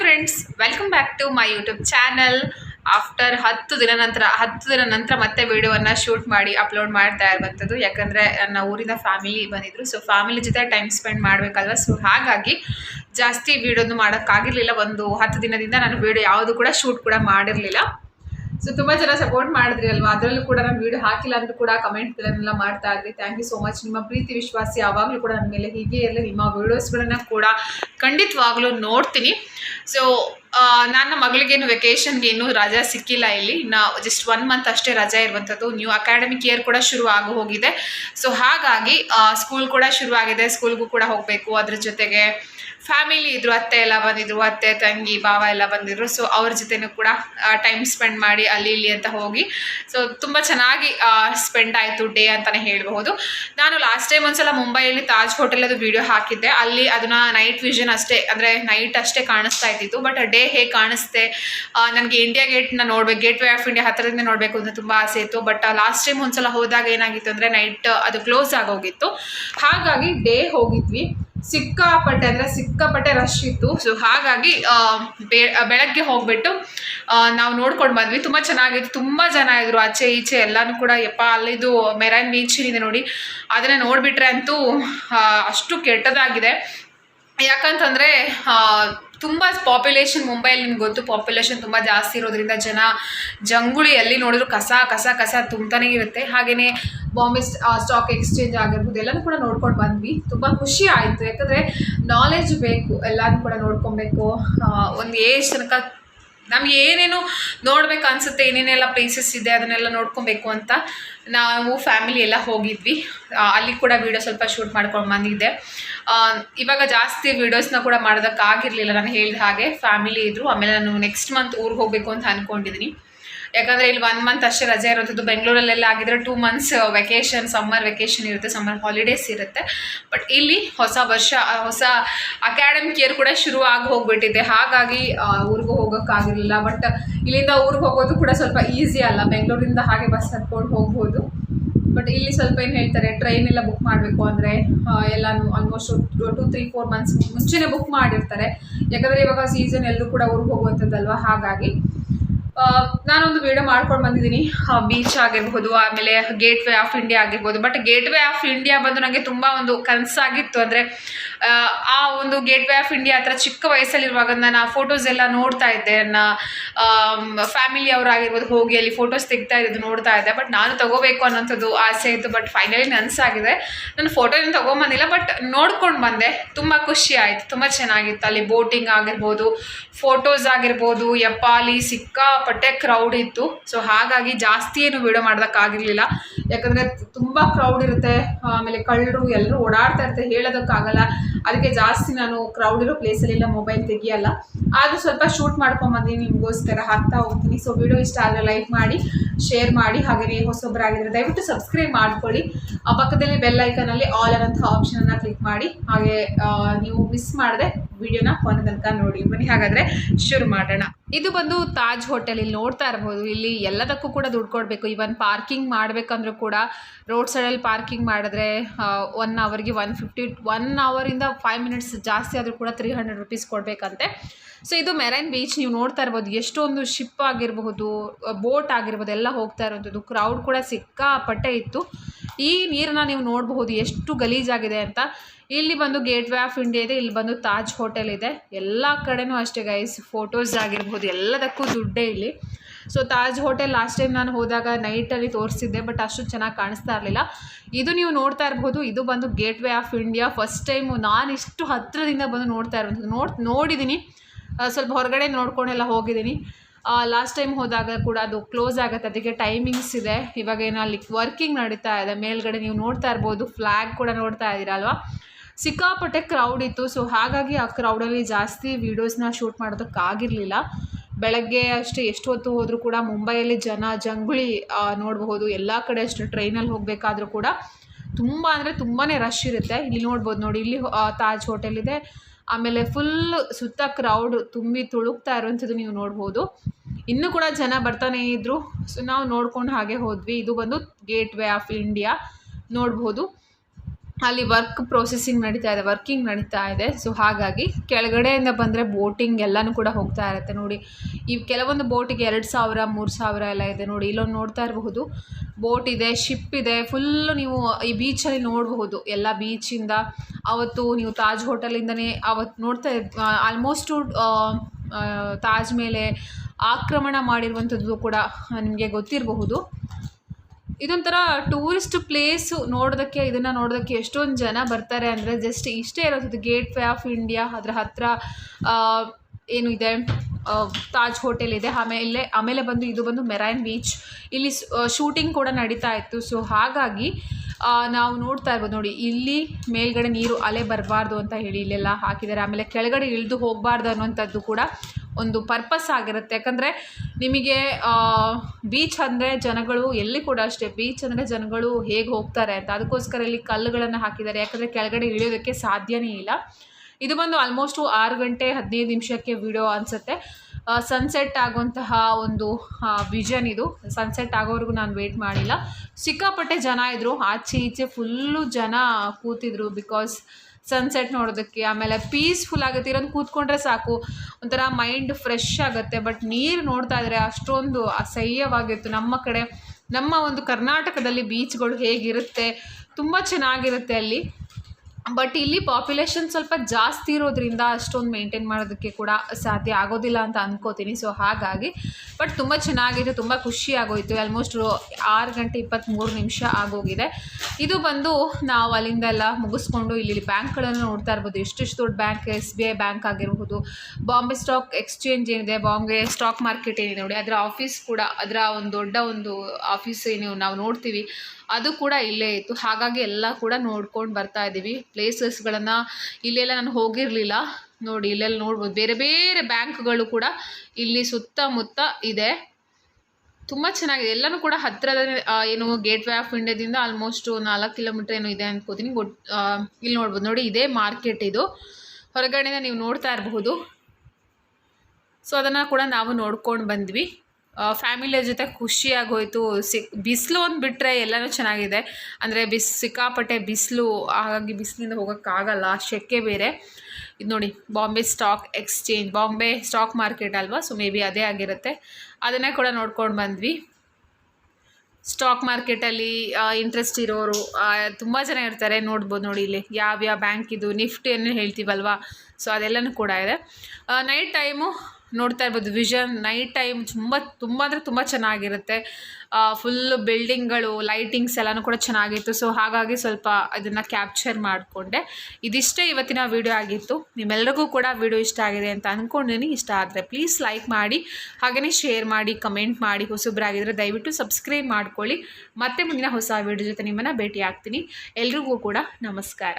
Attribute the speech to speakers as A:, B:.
A: Friends welcome back to my YouTube channel after ಹತ್ತು ದಿನ ನಂತರ, ಹತ್ತು ದಿನ ನಂತರ ಮತ್ತೆ ವಿಡಿಯೋವನ್ನು ಶೂಟ್ ಮಾಡಿ ಅಪ್ಲೋಡ್ ಮಾಡ್ತಾ ಇರುವಂಥದ್ದು. ಯಾಕಂದರೆ ನನ್ನ ಊರಿನ ಫ್ಯಾಮಿಲಿ ಬಂದಿದ್ರು. ಸೊ ಫ್ಯಾಮಿಲಿ ಜೊತೆ ಟೈಮ್ ಸ್ಪೆಂಡ್ ಮಾಡಬೇಕಲ್ವ? ಸೊ ಹಾಗಾಗಿ ಜಾಸ್ತಿ ವೀಡಿಯೋನು ಮಾಡೋಕ್ಕಾಗಿರಲಿಲ್ಲ. ಒಂದು ಹತ್ತು ದಿನದಿಂದ ನಾನು ವೀಡಿಯೋ ಯಾವುದು ಕೂಡ ಶೂಟ್ ಕೂಡ ಮಾಡಿರಲಿಲ್ಲ. ಸೊ ತುಂಬ ಜನ ಸಪೋರ್ಟ್ ಮಾಡಿದ್ರಿ ಅಲ್ವಾ? ಅದರಲ್ಲೂ ಕೂಡ ನಾನು ವೀಡಿಯೋ ಹಾಕಿಲ್ಲ ಅಂದ್ರೂ ಕೂಡ ಕಮೆಂಟ್ಗಳನ್ನೆಲ್ಲ ಮಾಡ್ತಾ ಇದ್ರಿ. ಥ್ಯಾಂಕ್ ಯು ಸೋ ಮಚ್ ನಿಮ್ಮ ಪ್ರೀತಿ, ವಿಶ್ವಾಸ ಯಾವಾಗಲೂ ಕೂಡ ನನ್ನ ಮೇಲೆ ಹೀಗೆ ಇರಲಿ. ನಿಮ್ಮ ವೀಡಿಯೋಸ್ಗಳನ್ನು ಕೂಡ ಖಂಡಿತವಾಗ್ಲೂ ನೋಡ್ತೀನಿ. ಸೊ ನನ್ನ ಮಗಳಿಗೇನು ವೆಕೇಷನ್ಗೆ ಇನ್ನೂ ರಜಾ ಸಿಕ್ಕಿಲ್ಲ ಇಲ್ಲಿ. ಇನ್ನು ಜಸ್ಟ್ ಒನ್ ಮಂತ್ ಅಷ್ಟೇ ರಜಾ ಇರುವಂಥದ್ದು ನ್ಯೂ ಅಕಾಡೆಮಿಕ್ ಇಯರ್ ಕೂಡ ಶುರು ಆಗೋ ಹೋಗಿದೆ. ಸೊ ಹಾಗಾಗಿ ಸ್ಕೂಲ್ ಕೂಡ ಶುರು ಆಗಿದೆ. ಸ್ಕೂಲ್ಗೂ ಕೂಡ ಹೋಗಬೇಕು. ಅದ್ರ ಜೊತೆಗೆ ಫ್ಯಾಮಿಲಿ ಇದ್ರು, ಅತ್ತೆ ಎಲ್ಲ ಬಂದಿದ್ರು, ಅತ್ತೆ, ತಂಗಿ ಬಾವ ಎಲ್ಲ ಬಂದಿದ್ರು. ಸೊ ಅವ್ರ ಜೊತೆನೂ ಕೂಡ ಟೈಮ್ ಸ್ಪೆಂಡ್ ಮಾಡಿ ಅಲ್ಲಿ ಇಲ್ಲಿ ಅಂತ ಹೋಗಿ. ಸೊ ತುಂಬ ಚೆನ್ನಾಗಿ ಸ್ಪೆಂಡ್ ಆಯಿತು ಡೇ ಅಂತಲೇ ಹೇಳಬಹುದು. ನಾನು ಲಾಸ್ಟ್ ಟೈಮ್ ಒಂದ್ಸಲ ಮುಂಬೈಯಲ್ಲಿ ತಾಜ್ ಹೋಟೆಲ್ ಅದು ವಿಡಿಯೋ ಹಾಕಿದ್ದೆ. ಅಲ್ಲಿ ಅದನ್ನ ನೈಟ್ ವಿಷನ್ ಅಷ್ಟೇ, ಅಂದರೆ ನೈಟ್ ಅಷ್ಟೇ ಕಾಣಿಸ್ತಾ ಇದ್ದಿತ್ತು. ಬಟ್ ಡೇ ಹೇಗೆ ಕಾಣಿಸ್ತೆ ನನಗೆ ಇಂಡಿಯಾ ಗೇಟ್ನ ನೋಡ್ಬೇಕು ಗೇಟ್ ವೇ ಆಫ್ ಇಂಡಿಯಾ ಹತ್ತಿರದಿಂದ ನೋಡಬೇಕು ಅಂತ ತುಂಬ ಆಸೆ ಇತ್ತು. ಬಟ್ ಲಾಸ್ಟ್ ಟೈಮ್ ಒಂದ್ಸಲ ಹೋದಾಗ ಏನಾಗಿತ್ತು ಅಂದರೆ ನೈಟ್ ಅದು ಕ್ಲೋಸ್ ಆಗೋಗಿತ್ತು. ಹಾಗಾಗಿ ಡೇ ಹೋಗಿದ್ವಿ. ಸಿಕ್ಕಾಪಟ್ಟೆ ಅಂದರೆ ಸಿಕ್ಕಾಪಟ್ಟೆ ರಶ್ ಇತ್ತು. ಸೊ ಹಾಗಾಗಿ ಬೆ- ಬೆಳಗ್ಗೆ ಹೋಗ್ಬಿಟ್ಟು ನಾವು ನೋಡ್ಕೊಂಡು ಬಂದ್ವಿ. ತುಂಬ ಚೆನ್ನಾಗಿತ್ತು. ತುಂಬ ಜನ ಇದ್ರು. ಆಚೆ, ಈಚೆ ಎಲ್ಲನೂ ಕೂಡ, ಯಪ್ಪ, ಅಲ್ಲಿದು ಮೆರೈನ್ ಬೀಚ್ ನೋಡಿ. ಅದನ್ನ ನೋಡಿಬಿಟ್ರೆ ಅಂತೂ ಅಷ್ಟು ಕೆಟ್ಟದಾಗಿದೆ. ಯಾಕಂತಂದರೆ ತುಂಬ ಪಾಪ್ಯುಲೇಷನ್ ಮುಂಬೈಲಿ ನಿಮ್ಗೆ ಗೊತ್ತು ಪಾಪ್ಯುಲೇಷನ್ ತುಂಬ ಜಾಸ್ತಿ ಇರೋದ್ರಿಂದ ಜನ ಜಂಗುಳಿ ಎಲ್ಲಿ ನೋಡಿದ್ರು ಕಸ ಕಸ ಕಸ ತುಂಬಾನೆ ಇರುತ್ತೆ. ಹಾಗೆಯೇ ಬಾಂಬೆ ಸ್ಟಾಕ್ ಎಕ್ಸ್ಚೇಂಜ್ ಆಗಿರ್ಬೋದು, ಎಲ್ಲನೂ ಕೂಡ ನೋಡ್ಕೊಂಡು ಬಂದ್ವಿ. ತುಂಬ ಖುಷಿ ಆಯಿತು. ಯಾಕಂದರೆ ನಾಲೆಜ್ ಬೇಕು, ಎಲ್ಲನೂ ಕೂಡ ನೋಡ್ಕೊಬೇಕು. ಒಂದು ಏಜ್ ತನಕ ನಮ್ಗೆ ಏನೇನು ನೋಡ್ಬೇಕು ಅನ್ಸುತ್ತೆ, ಏನೇನೆಲ್ಲ ಪ್ಲೇಸಸ್ ಇದೆ, ಅದನ್ನೆಲ್ಲ ನೋಡ್ಕೊಬೇಕು ಅಂತ ನಾವು ಫ್ಯಾಮಿಲಿ ಎಲ್ಲ ಹೋಗಿದ್ವಿ. ಅಲ್ಲಿ ಕೂಡ ವೀಡಿಯೋ ಸ್ವಲ್ಪ ಶೂಟ್ ಮಾಡ್ಕೊಂಡು ಬಂದಿದ್ದೆ. ಇವಾಗ ಜಾಸ್ತಿ ವಿಡಿಯೋಸ್ನ ಕೂಡ ಮಾಡೋದಕ್ಕಾಗಿರಲಿಲ್ಲ. ನಾನು ಹೇಳಿದ ಹಾಗೆ ಫ್ಯಾಮಿಲಿ ಇದ್ದರು ಆಮೇಲೆ ನಾನು ನೆಕ್ಸ್ಟ್ ಮಂತ್ ಊರಿಗೆ ಹೋಗಬೇಕು ಅಂತ ಅಂದ್ಕೊಂಡಿದ್ದೀನಿ ಯಾಕಂದರೆ ಇಲ್ಲಿ ಒನ್ ಮಂತ್ ಅಷ್ಟೇ ರಜೆ ಇರುವಂಥದ್ದು ಬೆಂಗಳೂರಲ್ಲೆಲ್ಲ ಆಗಿದ್ರೆ two months vacation summer vacation ಇರುತ್ತೆ ಸಮ್ಮರ್ ಹಾಲಿಡೇಸ್ ಇರುತ್ತೆ. ಬಟ್ ಇಲ್ಲಿ ಹೊಸ ವರ್ಷ ಹೊಸ ಅಕಾಡೆಮಿಕ್ ಇಯರ್ ಕೂಡ ಶುರು ಆಗಿ ಹೋಗ್ಬಿಟ್ಟಿದೆ. ಹಾಗಾಗಿ ಊರಿಗೂ ಹೋಗೋಕ್ಕಾಗಿರಲಿಲ್ಲ. ಬಟ್ ಇಲ್ಲಿಂದ ಊರಿಗೆ ಹೋಗೋದು ಕೂಡ ಸ್ವಲ್ಪ ಈಸಿ ಅಲ್ಲ. ಬೆಂಗಳೂರಿಂದ ಹಾಗೆ ಬಸ್ ಹತ್ಕೊಂಡು ಹೋಗ್ಬೋದು. ಬಟ್ ಇಲ್ಲಿ ಸ್ವಲ್ಪ ಏನು ಹೇಳ್ತಾರೆ ಟ್ರೈನ್ ಎಲ್ಲ ಬುಕ್ ಮಾಡಬೇಕು ಅಂದರೆ ಎಲ್ಲಾನು almost two three four months ಮುಂಚೆನೇ ಬುಕ್ ಮಾಡಿರ್ತಾರೆ. ಯಾಕಂದರೆ ಇವಾಗ ಸೀಸನ್ ಎಲ್ಲರೂ ಕೂಡ ಊರಿಗೆ ಹೋಗುವಂಥದ್ದಲ್ವ? ಹಾಗಾಗಿ ನಾನೊಂದು ವಿಡಿಯೋ ಮಾಡ್ಕೊಂಡು ಬಂದಿದ್ದೀನಿ. ಬೀಚ್ ಆಗಿರ್ಬೋದು, ಆಮೇಲೆ ಗೇಟ್ ವೇ ಆಫ್ ಇಂಡಿಯಾ ಆಗಿರ್ಬೋದು. But gateway of India ಬಂದು ನನಗೆ ತುಂಬ ಒಂದು ಕನಸಾಗಿತ್ತು ಅಂದರೆ, ಆ ಒಂದು ಗೇಟ್ ವೇ ಆಫ್ ಇಂಡಿಯಾ ಹತ್ರ ಚಿಕ್ಕ ವಯಸ್ಸಲ್ಲಿರುವಾಗ ನಾನು ಆ ಫೋಟೋಸ್ ಎಲ್ಲ ನೋಡ್ತಾ ಇದ್ದೆ. ನನ್ನ ಫ್ಯಾಮಿಲಿ ಅವರಾಗಿರ್ಬೋದು, ಹೋಗಿ ಅಲ್ಲಿ ಫೋಟೋಸ್ ತೆಗ್ತಾ ಇದ್ದು ನೋಡ್ತಾ ಇದ್ದೆ. ಬಟ್ ನಾನು ತಗೋಬೇಕು ಅನ್ನೋಂಥದ್ದು ಆಸೆ ಇತ್ತು. ಬಟ್ ಫೈನಲಿ ನನಸಾಗಿದೆ. ನಾನು ಫೋಟೋ ಏನು ತೊಗೊಂಬಂದಿಲ್ಲ. ಬಟ್ ನೋಡ್ಕೊಂಡು ಬಂದೆ. ತುಂಬ ಖುಷಿ ಆಯಿತು. ತುಂಬ ಚೆನ್ನಾಗಿತ್ತು. ಅಲ್ಲಿ ಬೋಟಿಂಗ್ ಆಗಿರ್ಬೋದು ಫೋಟೋಸ್ ಆಗಿರ್ಬೋದು, ಯಪ್ಪ, ಅಲ್ಲಿ ಸಿಕ್ಕಾಪಟ್ಟೆ ಕ್ರೌಡ್ ಇತ್ತು. ಸೊ ಹಾಗಾಗಿ ಜಾಸ್ತಿ ಏನು ವಿಡಿಯೋ ಮಾಡೋದಕ್ಕಾಗಿರಲಿಲ್ಲ. ಯಾಕಂದರೆ ತುಂಬ ಕ್ರೌಡ್ ಇರುತ್ತೆ. ಆಮೇಲೆ ಕಳ್ಳರು ಎಲ್ಲರೂ ಓಡಾಡ್ತಾ ಇರ್ತಾರೆ ಹೇಳೋದಕ್ಕಾಗಲ್ಲ. ಅದಕ್ಕೆ ಜಾಸ್ತಿ ನಾನು ಕ್ರೌಡ್ ಇರೋ ಪ್ಲೇಸಲ್ಲೆಲ್ಲ ಮೊಬೈಲ್ ತೆಗಿಯಲ್ಲ. ಆದರೂ ಸ್ವಲ್ಪ ಶೂಟ್ ಮಾಡ್ಕೊಂಬಂದಿನಿ ನಿಮಗೋಸ್ಕರ. ಹಾಕ್ತಾ ಹೋಗ್ತೀನಿ. ಸೊ ವಿಡಿಯೋ ಇಷ್ಟ ಆದರೆ ಲೈಕ್ ಮಾಡಿ ಶೇರ್ ಮಾಡಿ. ಹಾಗೆಯೇ ಹೊಸೊಬ್ಬರಾಗಿದ್ದರೆ ದಯವಿಟ್ಟು ಸಬ್ಸ್ಕ್ರೈಬ್ ಮಾಡ್ಕೊಳ್ಳಿ. ಆ ಪಕ್ಕದಲ್ಲಿ ಬೆಲ್ ಐಕನಲ್ಲಿ ಆಲ್ ಅನ್ನೋಂಥ ಆಪ್ಷನನ್ನು ಕ್ಲಿಕ್ ಮಾಡಿ. ಹಾಗೆ ನೀವು ಮಿಸ್ ಮಾಡದೆ ವಿಡಿಯೋನ ಕೊನೆ ತನಕ ನೋಡಿ ಬನ್ನಿ. ಹಾಗಾದರೆ ಶುರು ಮಾಡೋಣ. ಇದು ಬಂದು ತಾಜ್ ಹೋಟೆಲ್ ಇಲ್ಲಿ ನೋಡ್ತಾ ಇರ್ಬೋದು. ಇಲ್ಲಿ ಎಲ್ಲದಕ್ಕೂ ಕೂಡ ದುಡ್ಡು ಕೊಡಬೇಕು. ಇವನ್ ಪಾರ್ಕಿಂಗ್ ಮಾಡಬೇಕಂದ್ರೂ ಕೂಡ ರೋಡ್ ಸೈಡಲ್ಲಿ ಪಾರ್ಕಿಂಗ್ ಮಾಡಿದ್ರೆ ಒನ್ ಅವರ್ಗೆ ಒನ್ ಫಿಫ್ಟಿ ಒನ್ ಅವರಿಂದ ಫೈವ್ ಮಿನಿಟ್ಸ್ ಜಾಸ್ತಿ ಆದರೂ ಕೂಡ ತ್ರೀ ಹಂಡ್ರೆಡ್ ರುಪೀಸ್ ಕೊಡಬೇಕಂತೆ. ಸೊ ಇದು ಮೆರೈನ್ ಬೀಚ್ ನೀವು ನೋಡ್ತಾ ಇರ್ಬೋದು. ಎಷ್ಟೊಂದು ಶಿಪ್ ಆಗಿರಬಹುದು ಬೋಟ್ ಆಗಿರ್ಬೋದು, ಎಲ್ಲ ಹೋಗ್ತಾ ಇರೋಂಥದ್ದು ಕ್ರೌಡ್ ಕೂಡ ಸಿಕ್ಕಾಪಟ್ಟೆ ಇತ್ತು. ಈ ನೀರನ್ನ ನೀವು ನೋಡಬಹುದು, ಎಷ್ಟು ಗಲೀಜಾಗಿದೆ ಅಂತ. ಇಲ್ಲಿ ಬಂದು ಗೇಟ್ ವೇ ಆಫ್ ಇಂಡಿಯಾ ಇದೆ, ಇಲ್ಲಿ ಬಂದು ತಾಜ್ ಹೋಟೆಲ್ ಇದೆ. ಎಲ್ಲ ಕಡೆನೂ ಅಷ್ಟೇ ಗೈಸ್ ಫೋಟೋಸ್ ಆಗಿರ್ಬೋದು ಎಲ್ಲದಕ್ಕೂ ದುಡ್ಡೇ ಇಲ್ಲಿ. So Taj hotel last time ನಾನು ಹೋದಾಗ ನೈಟಲ್ಲಿ ತೋರಿಸಿದ್ದೆ ಬಟ್ ಅಷ್ಟು ಚೆನ್ನಾಗಿ ಕಾಣಿಸ್ತಾ ಇರಲಿಲ್ಲ. ಇದು ನೀವು ನೋಡ್ತಾ ಇರ್ಬೋದು ಇದು ಬಂದು gateway of India first time ನಾನು ಇಷ್ಟು ಹತ್ತಿರದಿಂದ ಬಂದು ನೋಡ್ತಾ ಇರುವಂಥದ್ದು ನೋಡ್ ನೋಡಿದ್ದೀನಿ ಸ್ವಲ್ಪ ಹೊರಗಡೆ ನೋಡ್ಕೊಂಡೆಲ್ಲ ಹೋಗಿದ್ದೀನಿ ಲಾಸ್ಟ್ ಟೈಮ್ ಹೋದಾಗ ಕೂಡ ಅದು ಕ್ಲೋಸ್ ಆಗುತ್ತೆ, ಅದಕ್ಕೆ ಟೈಮಿಂಗ್ಸ್ ಇದೆ. ಇವಾಗ ಏನೋ ಅಲ್ಲಿ ವರ್ಕಿಂಗ್ ನಡೀತಾ ಇದೆ, ಮೇಲ್ಗಡೆ ನೀವು ನೋಡ್ತಾ ಇರ್ಬೋದು ಫ್ಲ್ಯಾಗ್ ಕೂಡ ನೋಡ್ತಾ ಇದ್ದೀರಾ ಅಲ್ವಾ? ಸಿಕ್ಕಾಪಟ್ಟೆ ಕ್ರೌಡ್ ಇತ್ತು ಸೊ ಹಾಗಾಗಿ ಆ ಕ್ರೌಡಲ್ಲಿ ಜಾಸ್ತಿ ವೀಡಿಯೋಸ್ನ ಶೂಟ್ ಮಾಡೋದಕ್ಕಾಗಿರಲಿಲ್ಲ. ಬೆಳಗ್ಗೆ ಅಷ್ಟೇ ಎಷ್ಟು ಹೊತ್ತು ಹೋದರೂ ಕೂಡ ಮುಂಬೈಯಲ್ಲಿ ಜನ ಜಂಗುಳಿ ನೋಡಬಹುದು. ಎಲ್ಲ ಕಡೆ ಅಷ್ಟು ಟ್ರೈನಲ್ಲಿ ಹೋಗಬೇಕಾದ್ರೂ ಕೂಡ ತುಂಬ ಅಂದರೆ ತುಂಬಾ ರಶ್ ಇರುತ್ತೆ. ಇಲ್ಲಿ ನೋಡ್ಬೋದು ನೋಡಿ, ಇಲ್ಲಿ ತಾಜ್ ಹೋಟೆಲ್ ಇದೆ. ಆಮೇಲೆ ಫುಲ್ ಸುತ್ತ ಕ್ರೌಡ್ ತುಂಬಿ ತುಳುಕ್ತಾ ಇರುವಂಥದ್ದು ನೀವು ನೋಡ್ಬೋದು. ಇನ್ನೂ ಕೂಡ ಜನ ಬರ್ತಾನೆ ಇದ್ದರು ಸೊ ನಾವು ನೋಡ್ಕೊಂಡು ಹಾಗೆ ಹೋದ್ವಿ. ಇದು ಬಂದು ಗೇಟ್ ವೇ ಆಫ್ ಇಂಡಿಯಾ ನೋಡ್ಬೋದು. ಅಲ್ಲಿ ವರ್ಕ್ ಪ್ರೊಸೆಸಿಂಗ್ ನಡೀತಾ ಇದೆ ವರ್ಕಿಂಗ್ ನಡೀತಾ ಇದೆ. ಸೊ ಹಾಗಾಗಿ ಕೆಳಗಡೆಯಿಂದ ಬಂದರೆ ಬೋಟಿಂಗ್ ಎಲ್ಲನೂ ಕೂಡ ಹೋಗ್ತಾ ಇರುತ್ತೆ. ನೋಡಿ, ಈ ಕೆಲವೊಂದು ಬೋಟಿಗೆ ಎರಡು ಸಾವಿರ, ಮೂರು ಸಾವಿರ ಎಲ್ಲ ಇದೆ. ನೋಡಿ, ಇಲ್ಲೊಂದು ನೋಡ್ತಾ ಇರಬಹುದು. ಬೋಟ್ ಇದೆ ಶಿಪ್ ಇದೆ. ಫುಲ್ಲು ನೀವು ಈ ಬೀಚಲ್ಲಿ ನೋಡಬಹುದು. ಎಲ್ಲ ಬೀಚಿಂದ ಅವತ್ತು ನೀವು ತಾಜ್ ಹೋಟೆಲಿಂದನೇ ಅವತ್ತು ನೋಡ್ತಾ ಆಲ್ಮೋಸ್ಟು ತಾಜ್ ಮೇಲೆ ಆಕ್ರಮಣ ಮಾಡಿರುವಂಥದ್ದು ಕೂಡ ನಿಮಗೆ ಗೊತ್ತಿರಬಹುದು. ಇದೊಂಥರ ಟೂರಿಸ್ಟ್ ಪ್ಲೇಸು ನೋಡೋದಕ್ಕೆ, ಇದನ್ನು ನೋಡೋದಕ್ಕೆ ಎಷ್ಟೊಂದು ಜನ ಬರ್ತಾರೆ ಅಂದರೆ ಜಸ್ಟ್ ಇಷ್ಟೇ ಇರೋದು. ಗೇಟ್ ವೇ ಆಫ್ ಇಂಡಿಯಾ ಅದರ ಹತ್ತಿರ ಏನು ಇದೆ? ತಾಜ್ ಹೋಟೆಲ್ ಇದೆ. ಆಮೇಲೆ ಆಮೇಲೆ ಬಂದು ಇದು ಬಂದು ಮೆರೈನ್ ಬೀಚ್ ಇಲ್ಲಿ ಶೂಟಿಂಗ್ ಕೂಡ ನಡೀತಾ ಇತ್ತು. ಸೊ ಹಾಗಾಗಿ ನಾವು ನೋಡ್ತಾ ಇರ್ಬೋದು ನೋಡಿ, ಇಲ್ಲಿ ಮೇಲ್ಗಡೆ ನೀರು ಅಲೆ ಬರಬಾರ್ದು ಅಂತ ಹೇಳಿ ಇಲ್ಲೆಲ್ಲ ಹಾಕಿದ್ದಾರೆ. ಆಮೇಲೆ ಕೆಳಗಡೆ ಇಳಿದು ಹೋಗಬಾರ್ದು ಅನ್ನುವಂಥದ್ದು ಕೂಡ ಒಂದು ಪರ್ಪಸ್ ಆಗಿರುತ್ತೆ. ಯಾಕಂದರೆ ನಿಮಗೆ ಬೀಚ್ ಅಂದರೆ ಜನಗಳು ಎಲ್ಲಿ ಕೂಡ ಅಷ್ಟೇ ಬೀಚ್ ಅಂದರೆ ಜನಗಳು ಹೇಗೆ ಹೋಗ್ತಾರೆ ಅಂತ. ಅದಕ್ಕೋಸ್ಕರ ಇಲ್ಲಿ ಕಲ್ಲುಗಳನ್ನು ಹಾಕಿದ್ದಾರೆ. ಯಾಕಂದರೆ ಕೆಳಗಡೆ ಇಳಿಯೋದಕ್ಕೆ ಸಾಧ್ಯನೇ ಇಲ್ಲ. ಇದು ಬಂದು ಆಲ್ಮೋಸ್ಟು ಆರು ಗಂಟೆ ಹದಿನೈದು ನಿಮಿಷಕ್ಕೆ ವಿಡಿಯೋ ಅನಿಸುತ್ತೆ. ಸನ್ಸೆಟ್ ಆಗುವಂತಹ ಒಂದು ವಿಷನ್ ಇದು. ಸನ್ಸೆಟ್ ಆಗೋವರೆಗೂ ನಾನು ವೆಯ್ಟ್ ಮಾಡಿಲ್ಲ. ಸಿಕ್ಕಾಪಟ್ಟೆ ಜನ ಇದ್ದರು ಆಚೆ ಈಚೆ ಫುಲ್ಲು ಜನ ಕೂತಿದ್ರು ಬಿಕಾಸ್ ಸನ್ಸೆಟ್ ನೋಡೋದಕ್ಕೆ, ಆಮೇಲೆ ಪೀಸ್ಫುಲ್ ಆಗುತ್ತೆ. ಇರೋದು ಕೂತ್ಕೊಂಡ್ರೆ ಸಾಕು. ಒಂಥರ ಮೈಂಡ್ ಫ್ರೆಶ್ ಆಗುತ್ತೆ. ಬಟ್ ನೀರು ನೋಡ್ತಾ ಇದ್ರೆ ಅಷ್ಟೊಂದು ಅಸಹ್ಯವಾಗಿತ್ತು. ನಮ್ಮ ಕಡೆ, ನಮ್ಮ ಒಂದು ಕರ್ನಾಟಕದಲ್ಲಿ ಬೀಚ್ಗಳು ಹೇಗಿರುತ್ತೆ? ತುಂಬ ಚೆನ್ನಾಗಿರುತ್ತೆ ಅಲ್ಲಿ. ಬಟ್ ಇಲ್ಲಿ ಪಾಪ್ಯುಲೇಷನ್ ಸ್ವಲ್ಪ ಜಾಸ್ತಿ ಇರೋದ್ರಿಂದ ಅಷ್ಟೊಂದು ಮೇಂಟೈನ್ ಮಾಡೋದಕ್ಕೆ ಕೂಡ ಸಾಧ್ಯ ಆಗೋದಿಲ್ಲ ಅಂತ ಅಂದ್ಕೋತೀನಿ ಸೊ ಹಾಗಾಗಿ ಬಟ್ ತುಂಬ ಚೆನ್ನಾಗಿದೆ, ತುಂಬ ಖುಷಿ ಆಗೋಯ್ತು. ಆಲ್ಮೋಸ್ಟ್ ಆರು ಗಂಟೆ ಇಪ್ಪತ್ತ್ಮೂರು ನಿಮಿಷ ಆಗೋಗಿದೆ. ಇದು ಬಂದು ನಾವು ಅಲ್ಲಿಂದ ಎಲ್ಲ ಮುಗಿಸ್ಕೊಂಡು ಇಲ್ಲಿ ಬ್ಯಾಂಕ್ಗಳನ್ನು ನೋಡ್ತಾ ಇರ್ಬೋದು. ಎಷ್ಟೆಷ್ಟು ದೊಡ್ಡ bank S B I bank ಆಗಿರ್ಬೋದು. ಬಾಂಬೆ ಸ್ಟಾಕ್ ಎಕ್ಸ್ಚೇಂಜ್ ಏನಿದೆ ಬಾಂಬೆ ಸ್ಟಾಕ್ ಮಾರ್ಕೆಟ್ ಏನಿದೆ ನೋಡಿ. ಅದರ ಆಫೀಸ್ ಕೂಡ, ಅದರ ಒಂದು ದೊಡ್ಡ ಒಂದು ಆಫೀಸ್ ಏನು ನಾವು ನೋಡ್ತೀವಿ. ಅದು ಕೂಡ ಇಲ್ಲೇ ಇತ್ತು. ಹಾಗಾಗಿ ಎಲ್ಲ ಕೂಡ ನೋಡ್ಕೊಂಡು ಬರ್ತಾ ಇದ್ದೀವಿ. ಪ್ಲೇಸಸ್ಗಳನ್ನು ಇಲ್ಲೆಲ್ಲ ನಾನು ಹೋಗಿರಲಿಲ್ಲ. ನೋಡಿ, ಇಲ್ಲೆಲ್ಲ ನೋಡ್ಬೋದು ಬೇರೆ ಬೇರೆ ಬ್ಯಾಂಕ್ಗಳು ಕೂಡ ಇಲ್ಲಿ ಸುತ್ತಮುತ್ತ ಇದೆ. ತುಂಬ ಚೆನ್ನಾಗಿದೆ. ಎಲ್ಲನೂ ಕೂಡ ಹತ್ತಿರದ ಏನು ಗೇಟ್ ವೇ ಆಫ್ ಇಂಡಿಯಾದಿಂದ ಆಲ್ಮೋಸ್ಟ್ ನಾಲ್ಕು ಕಿಲೋಮೀಟ್ರ್ ಏನೋ ಇದೆ ಅಂದ್ಕೋತೀನಿ ಗೊಟ್ ಇಲ್ಲಿ ನೋಡ್ಬೋದು. ನೋಡಿ, ಇದೇ ಮಾರ್ಕೆಟ್ ಇದು. ಹೊರಗಡೆಯಿಂದ ನೀವು ನೋಡ್ತಾ ಇರಬಹುದು. ಸೊ, ಅದನ್ನು ಕೂಡ ನಾವು ನೋಡ್ಕೊಂಡು ಬಂದ್ವಿ. ಫ್ಯಾಮಿಲಿಯ ಜೊತೆ ಖುಷಿಯಾಗಿ ಹೋಯಿತು ಸಿಕ್, ಬಿಸಿಲು ಒಂದು ಬಿಟ್ಟರೆ ಎಲ್ಲನೂ ಚೆನ್ನಾಗಿದೆ. ಅಂದರೆ ಬಿಸ್, ಸಿಕ್ಕಾಪಟ್ಟೆ ಬಿಸಿಲು, ಹಾಗಾಗಿ ಬಿಸಿಲಿಂದ ಹೋಗೋಕ್ಕಾಗಲ್ಲ ಶೆಕೆ ಬೇರೆ. ಇದು ನೋಡಿ Bombay stock exchange Bombay stock market ಅಲ್ವಾ? ಸೊ ಮೇ ಬಿ ಅದೇ ಆಗಿರುತ್ತೆ. ಅದನ್ನೇ ಕೂಡ ನೋಡ್ಕೊಂಡು ಬಂದ್ವಿ. ಸ್ಟಾಕ್ ಮಾರ್ಕೆಟಲ್ಲಿ ಇಂಟ್ರೆಸ್ಟ್ ಇರೋರು ತುಂಬ ಜನ ಇರ್ತಾರೆ. ನೋಡ್ಬೋದು ನೋಡಿ ಇಲ್ಲಿ, ಯಾವ್ಯಾವ ಬ್ಯಾಂಕ್ ಇದು ನಿಫ್ಟಿಯನ್ನು ಹೇಳ್ತೀವಲ್ವಾ? ಸೊ ಅದೆಲ್ಲನೂ ಕೂಡ ಇದೆ. ನೈಟ್ ಟೈಮು ನೋಡ್ತಾ ಇರ್ಬೋದು. ವಿಷನ್ ನೈಟ್ ಟೈಮ್ ತುಂಬ ತುಂಬ ಅಂದರೆ ತುಂಬ ಚೆನ್ನಾಗಿರುತ್ತೆ. ಫುಲ್ಲು ಬಿಲ್ಡಿಂಗ್ಗಳು ಲೈಟಿಂಗ್ಸ್ ಎಲ್ಲನೂ ಕೂಡ ಚೆನ್ನಾಗಿತ್ತು. ಸೊ ಹಾಗಾಗಿ ಸ್ವಲ್ಪ ಅದನ್ನು ಕ್ಯಾಪ್ಚರ್ ಮಾಡಿಕೊಂಡೆ. ಇದಿಷ್ಟೇ ಇವತ್ತಿನ ವಿಡಿಯೋ ಆಗಿತ್ತು. ನಿಮ್ಮೆಲ್ಲರಿಗೂ ಕೂಡ ವೀಡಿಯೋ ಇಷ್ಟ ಆಗಿದೆ ಅಂತ ಅಂದ್ಕೊಂಡಿದ್ದೀನಿ ಇಷ್ಟ ಆದರೆ ಪ್ಲೀಸ್ ಲೈಕ್ ಮಾಡಿ ಹಾಗೆಯೇ ಶೇರ್ ಮಾಡಿ ಕಮೆಂಟ್ ಮಾಡಿ. ಹೊಸಬ್ರಾಗಿದ್ದರೆ ದಯವಿಟ್ಟು ಸಬ್ಸ್ಕ್ರೈಬ್ ಮಾಡ್ಕೊಳ್ಳಿ. ಮತ್ತೆ ಮುಂದಿನ ಹೊಸ ವೀಡಿಯೋ ಜೊತೆ ನಿಮ್ಮನ್ನು ಭೇಟಿ ಆಗ್ತೀನಿ ಎಲ್ರಿಗೂ ಕೂಡ ನಮಸ್ಕಾರ.